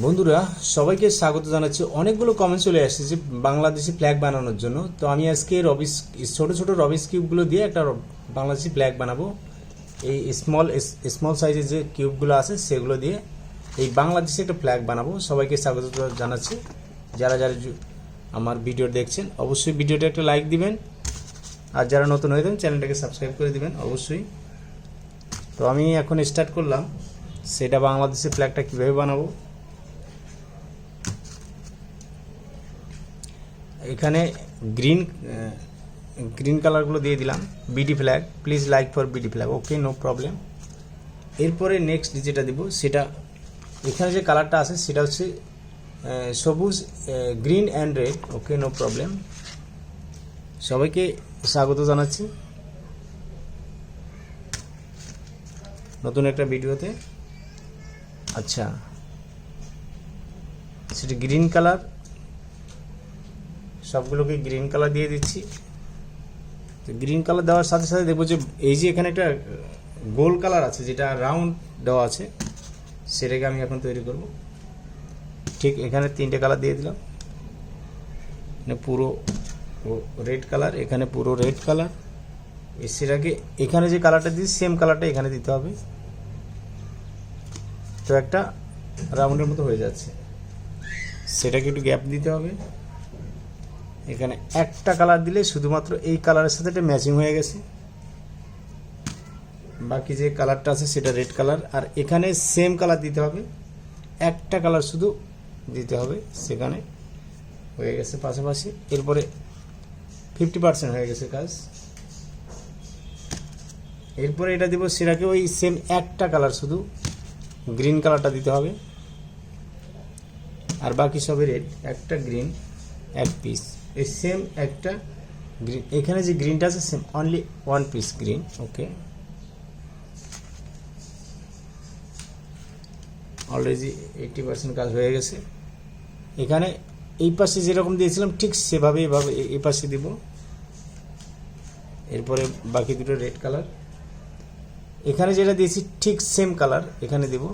বন্ধুরা, সবাইকে স্বাগত জানাচ্ছি। অনেকগুলো কমেন্ট চলে আসছে যে বাংলাদেশি ফ্ল্যাগ বানানোর জন্য। তো আমি আজকে রবিস ছোট ছোট রবিস কিউবগুলো দিয়ে একটা বাংলাদেশি ফ্ল্যাগ বানাবো। এই স্মল স্মল সাইজের যে কিউবগুলো আছে, সেগুলো দিয়ে এই বাংলাদেশে একটা ফ্ল্যাগ বানাবো। সবাইকে স্বাগত জানাচ্ছি। যারা যারা আমার ভিডিও দেখছেন, অবশ্যই ভিডিওটা একটা লাইক দিবেন। আর যারা নতুন হয়ে যাবেন চ্যানেলটাকে সাবস্ক্রাইব করে দিবেন, অবশ্যই। তো আমি এখন স্টার্ট করলাম। সেটা বাংলাদেশের ফ্ল্যাগটা কীভাবে বানাবো? এখানে গ্রিন গ্রিন কালারগুলো দিয়ে দিলাম BD flag please like for BD flag okay no problem এরপরে নেক্সট যেটা দিব, সেটা, এখানে যে কালারটা আছে, সেটা হচ্ছে সবুজ green and red okay no problem সবাইকে স্বাগত জানাচ্ছি। নতুন একটা ভিডিওতে। আচ্ছা সেটা গ্রিন কালার সবগুলোকে গ্রিন কালার দিয়ে দিচ্ছি। তো গ্রিন কালার দেওয়ার সাথে সাথে দেখব যে, এই যে এখানে একটা গোল কালার আছে, যেটা রাউন্ড দেওয়া আছে, সেটাকে আমি এখন তৈরি করব। ঠিক এখানে তিনটে কালার দিয়ে দিলাম। এখানে পুরো রেড কালার এখানে পুরো রেড কালার সেটাকে এখানে যে কালারটা দিই সেম কালারটা এখানে দিতে হবে। তো একটা রাউন্ডের মতো হয়ে যাচ্ছে। সেটাকে একটু গ্যাপ দিতে হবে। এখানে একটা কালার দিলে শুধুমাত্র এই কালারের সাথে এটা ম্যাচিং হয়ে গেছে। বাকি যে কালারটা আছে সেটা রেড কালার আর এখানে সেম কালার দিতে হবে। একটা কালার শুধু দিতে হবে। সেখানে হয়ে গেছে পাশাপাশি। এরপরে ফিফটি পার্সেন্ট হয়ে গেছে কাজ। এরপরে এটা দিব সেটাকে ওই সেম একটা কালার শুধু। গ্রিন কালারটা দিতে হবে। আর বাকি সবই রেড একটা গ্রিন এক পিস এই সেম একটা গ্রিন এখানে যে গ্রিনটা আছে same only one piece green okay already eighty percent কাজ হয়ে গেছে। এখানে এই পাশে যেরকম দিয়েছিলাম, ঠিক সেভাবে এভাবে এই পাশে দিব। এরপরে বাকি দুটো রেড কালার এখানে যেটা দিয়েছি, ঠিক সেম কালার এখানে দিব।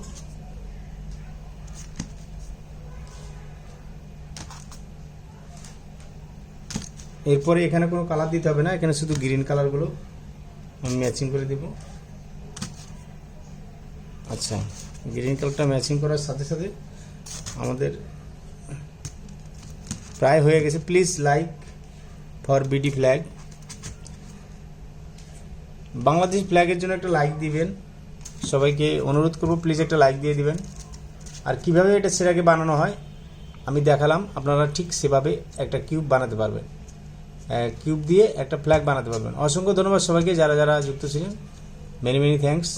এরপরে এখানে কোনো কালার দিতে হবে না, এখানে শুধু গ্রিন কালারগুলো আমি ম্যাচিং করে দেব। আচ্ছা গ্রিন কালারটা ম্যাচিং করার সাথে সাথে আমাদের প্রায় হয়ে গেছে। Please like for BD flag Bangladesh ফ্ল্যাগের জন্য একটা লাইক দিবেন। সবাইকে অনুরোধ করব প্লিজ একটা লাইক দিয়ে দিবেন। আর কীভাবে এটা সেটাকে বানানো হয়, আমি দেখালাম। আপনারা ঠিক সেভাবে একটা কিউব বানাতে পারবেন। কিউব দিয়ে একটা ফ্ল্যাগ বানাতে পারবেন। অসংখ্য ধন্যবাদ সবাইকে, যারা যারা যুক্ত ছিলেন। Many many thanks